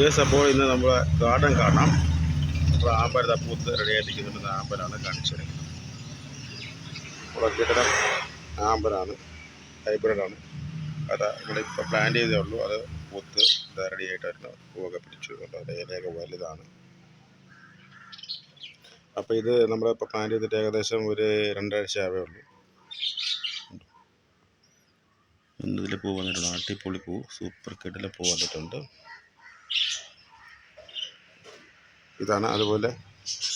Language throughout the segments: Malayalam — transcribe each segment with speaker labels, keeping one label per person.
Speaker 1: യെസ് അപ്പോൾ ഇന്ന് നമ്മൾ ഗാർഡൻ കാണാം. അപ്പോൾ ആമ്പലത്തെ പൂത്ത് റെഡി ആയിട്ടിരിക്കുന്നുണ്ട് ആമ്പലാണ് കാണിച്ചു ഇവിടെ കിടന്ന ആമ്പലാണ് ഹൈബ്രിഡാണ്. അത് നമ്മളിപ്പോൾ പ്ലാൻ ചെയ്തേ ഉള്ളൂ. അത് പൂത്ത് ഇത് റെഡി ആയിട്ട് വരുന്നു. പൂവൊക്കെ പിടിച്ചു അതിന്റെ ഇലയൊക്കെ വലുതാണ്. അപ്പോൾ ഇത് നമ്മളിപ്പോൾ പ്ലാൻ ചെയ്തിട്ട് ഏകദേശം ഒരു രണ്ടാഴ്ച ആവേ ഉള്ളൂ. ഇതിൽ പൂ വന്നിട്ടുണ്ട്. അട്ടിപ്പൊളി പൂ. സൂപ്പർ കിടിലെ പൂ വന്നിട്ടുണ്ട്. ഇതാണ് അതുപോലെ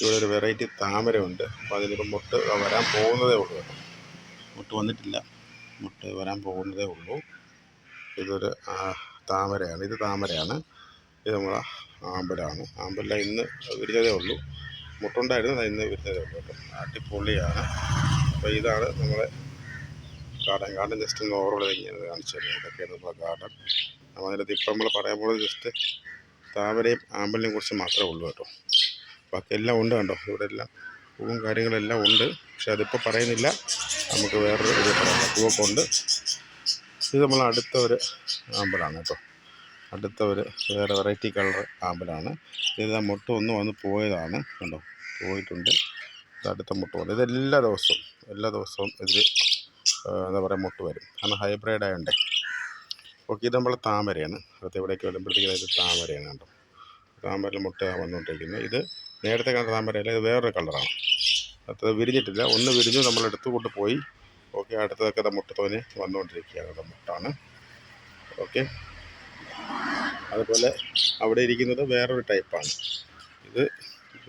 Speaker 1: ഇവിടെ ഒരു വെറൈറ്റി താമരയുണ്ട്. അപ്പോൾ അതിനിപ്പോൾ മുട്ട് വരാൻ പോകുന്നതേ ഉള്ളൂ മുട്ട് വന്നിട്ടില്ല. മുട്ട് വരാൻ പോകുന്നതേ ഉള്ളൂ. ഇതൊരു താമരയാണ്. ഇത് താമരയാണ്. ഇത് നമ്മളെ ആമ്പലാണ്. ആമ്പല ഇന്ന് വിരിഞ്ഞതേ ഉള്ളൂ. മുട്ടുണ്ടായിരുന്നു ഇന്ന് വിരിഞ്ഞതേ ഉള്ളൂ കേട്ടോ. അടിപൊളിയാണ്. അപ്പോൾ ഇതാണ് നമ്മളെ ഗാർഡൻ ഗാർഡൻ ജസ്റ്റ് ഒന്ന് ഓവറോൾ ഇങ്ങനെ കാണിച്ചു തരുന്നത് ഇതൊക്കെയാണ് നമ്മളെ ഗാർഡൻ അപ്പോൾ അതിനകത്ത് ഇപ്പം നമ്മൾ പറയാൻ പോകുന്നത് ജസ്റ്റ് താമരയും ആമ്പലിനെ കുറിച്ച് മാത്രമേ ഉള്ളൂ കേട്ടോ. ബാക്കി എല്ലാം ഉണ്ട് കണ്ടോ? ഇവിടെ എല്ലാം പൂവും കാര്യങ്ങളെല്ലാം ഉണ്ട്. പക്ഷെ അതിപ്പോൾ പറയുന്നില്ല. നമുക്ക് വേറൊരു ഇത് പറയാം. പൂവൊക്കെ ഉണ്ട്. ഇത് നമ്മൾ അടുത്ത ഒരു ആമ്പലാണ് കേട്ടോ. അടുത്ത ഒരു വേറെ വെറൈറ്റി കളർ ആമ്പലാണ്. ഇത് മുട്ട ഒന്ന് വന്ന് പോയതാണ് കണ്ടോ? പോയിട്ടുണ്ട്. അടുത്ത മുട്ട വന്നു. ഇത് എല്ലാ ദിവസവും എല്ലാ ദിവസവും ഇതിൽ എന്താ പറയുക മുട്ട് വരും. കാരണം ഹൈബ്രിഡ് ആയതുകൊണ്ടേ ഓക്കെ ഇത് നമ്മൾ താമരയാണ്. അകത്ത് എവിടേക്ക് വരുമ്പോഴത്തേക്കും ഇത് താമരയാണ് കണ്ടോ താമര മുട്ട വന്നുകൊണ്ടിരിക്കുന്നത്. ഇത് നേരത്തെ കണ്ട താമരയല്ല ഇത് വേറൊരു കളറാണ്. അത് വിരിഞ്ഞിട്ടില്ല. ഒന്ന് വിരിഞ്ഞു നമ്മൾ എടുത്തു കൊണ്ട് പോയി ഓക്കെ അടുത്തതൊക്കെ മുട്ടത്തോനെ വന്നുകൊണ്ടിരിക്കുകയാണ് മുട്ടാണ്. ഓക്കെ. അതുപോലെ അവിടെ ഇരിക്കുന്നത് വേറൊരു ടൈപ്പാണ്. ഇത്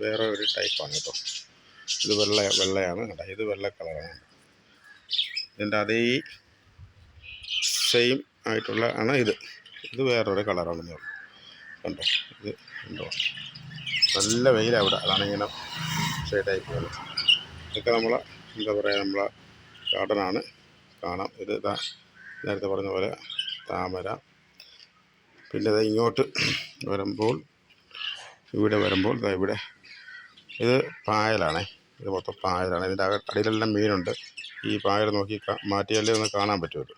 Speaker 1: വേറെ ഒരു ടൈപ്പാണ് കേട്ടോ. ഇത് വെള്ള വെള്ളയാണ് കേട്ടോ. ഇത് വെള്ള കളറാണ്. ഇതിന്റെ അതേ സെയിം ആയിട്ടുള്ള ആണ് ഇത്. ഇത് വേറൊരു കളറാണെന്നേ ഉള്ളൂ കണ്ടോ? ഇത് കണ്ടോ? നല്ല വെയിലാണ് ഇവിടെ. അതാണ് ഇങ്ങനെ ഷെയ്ഡായി പോകുന്നത് ഇതൊക്കെ നമ്മൾ എന്താ പറയുക നമ്മളെ ഗാർഡനാണ് കാണാം. ഇത് ഇതാ നേരത്തെ പറഞ്ഞ പോലെ താമര. പിന്നെ ഇത് ഇങ്ങോട്ട് വരുമ്പോൾ ഇവിടെ വരുമ്പോൾ ദാ ഇവിടെ ഇത് പായലാണേ. ഇത് മൊത്തം പായലാണ്. ഇതിന്റെ അടിയിലെല്ലാം മീനുണ്ട്. ഈ പായൽ നോക്കി മാറ്റിയാലേ ഒന്ന് കാണാൻ പറ്റുമല്ലോ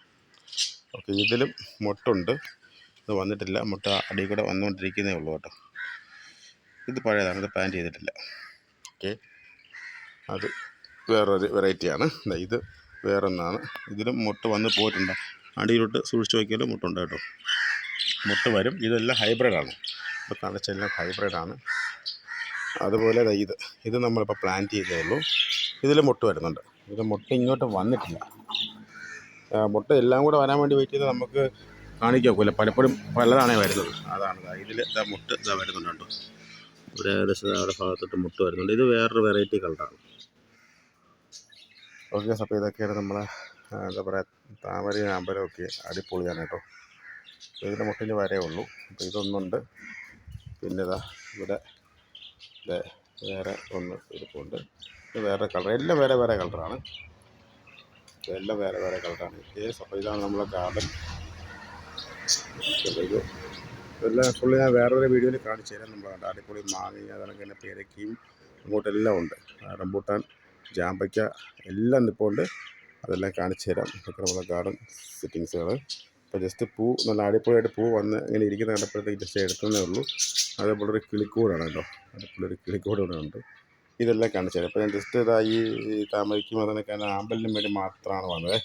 Speaker 1: ഇതിലും മുട്ടുണ്ട്. ഇത് വന്നിട്ടില്ല. മുട്ട അടിയിൽ കൂടെ വന്നുകൊണ്ടിരിക്കുന്നേ ഉള്ളൂ കേട്ടോ. ഇത് പഴയതാണ്. ഇത് പ്ലാൻ ചെയ്തിട്ടില്ല. ഓക്കെ. അത് വേറൊരു വെറൈറ്റിയാണ്. ഇത് വേറൊന്നാണ്. ഇതിലും മുട്ട വന്ന് പോയിട്ടുണ്ട്. അടിയിലോട്ട് സൂക്ഷിച്ച് നോക്കിയാലും മുട്ടുണ്ട് കേട്ടോ. മുട്ട വരും. ഇതെല്ലാം ഹൈബ്രിഡാണ് ഇപ്പോൾ കാണിച്ചെല്ലാം ഹൈബ്രിഡാണ് അതുപോലെ ഇത്. ഇത് നമ്മളിപ്പോൾ പ്ലാൻ ചെയ്തേ ഉള്ളൂ. ഇതിൽ മുട്ട വരുന്നുണ്ട്. ഇത് മുട്ട ഇങ്ങോട്ട് വന്നിട്ടില്ല. മുട്ട എല്ലാം കൂടെ വരാൻ വേണ്ടി വെയിറ്റ് ചെയ്താൽ നമുക്ക് കാണിക്കാൻ ഒക്കില്ല പലപ്പോഴും പലതാണേ വരുന്നത്. അതാണ് ഇതിൽ ഇതാ മുട്ട ഇതാ വരുന്നുണ്ട് ഒരു ഏകദേശം അവിടെ ഭാഗത്തോട്ട് മുട്ട വരുന്നുണ്ട്. ഇത് വേറൊരു വെറൈറ്റി കളറാണ് ഓക്കെ അപ്പോൾ ഇതൊക്കെയാണ് നമ്മളെ എന്താ പറയുക താമരയും ആമ്പലും ഒക്കെ അടിപൊളിയാണ് കേട്ടോ. ഇതിന്റെ മുട്ടിന്റെ വരേ ഉള്ളൂ. അപ്പോൾ ഇതൊന്നുണ്ട്. പിന്നെ ഇതാ ഇവിടെ വേറെ ഒന്ന് ഇരിപ്പുണ്ട്. വേറെ കളർ എല്ലാം വേറെ വേറെ കളറാണ് എല്ലാം വേറെ വേറെ കളറാണ്. അപ്പോൾ ഇതാണ് നമ്മളെ ഗാർഡൻ ഇത്. ഇതെല്ലാം ഫുള്ള് ഞാൻ വേറൊരു വീഡിയോയിൽ കാണിച്ചു തരാം. നമ്മൾ കണ്ട അടിപൊളി മാങ്ങ അതൊക്കെ തന്നെ പേരക്കയും അങ്ങോട്ടെല്ലാം ഉണ്ട്. റംബൂട്ടാൻ ജാമ്പയ്ക്ക എല്ലാം ഇപ്പോൾ ഉണ്ട്. അതെല്ലാം കാണിച്ചു തരാം. ഇതൊക്കെ നമ്മളെ ഗാർഡൻ സെറ്റിങ്സുകൾ അപ്പോൾ ജസ്റ്റ് പൂ നല്ല അടിപൊളിയായിട്ട് പൂ വന്ന് ഇങ്ങനെ ഇരിക്കുന്ന കണ്ടപ്പോഴത്തേക്ക് ജസ്റ്റ് എടുത്തതേ ഉള്ളൂ. അതേപോലെ ഒരു കിളിക്കൂടാണ് കേട്ടോ. അടിപൊളി ഒരു കിളിക്കൂട് ഉണ്ട് ഇതെല്ലാം കാണിച്ചത് അപ്പോൾ ഞാൻ ജസ്റ്റ് ഇതാ ഈ താമരയ്ക്കും അതിനൊക്കെ ആമ്പലിനും വേണ്ടി മാത്രമാണ് വന്നത്.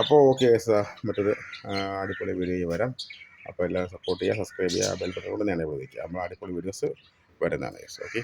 Speaker 1: അപ്പോൾ ഓക്കെ സാർ മറ്റൊരു അടിപൊളി വീഡിയോ വരാം. അപ്പോൾ എല്ലാവരും സപ്പോർട്ട് ചെയ്യുക സബ്സ്ക്രൈബ് ചെയ്യുക ബെൽ ബട്ടൺ കൂടെ ഞാൻ വിളിക്കുക. നമ്മൾ അടിപൊളി വീഡിയോസ് വരുന്നതാണ് യെസ് ഓക്കെ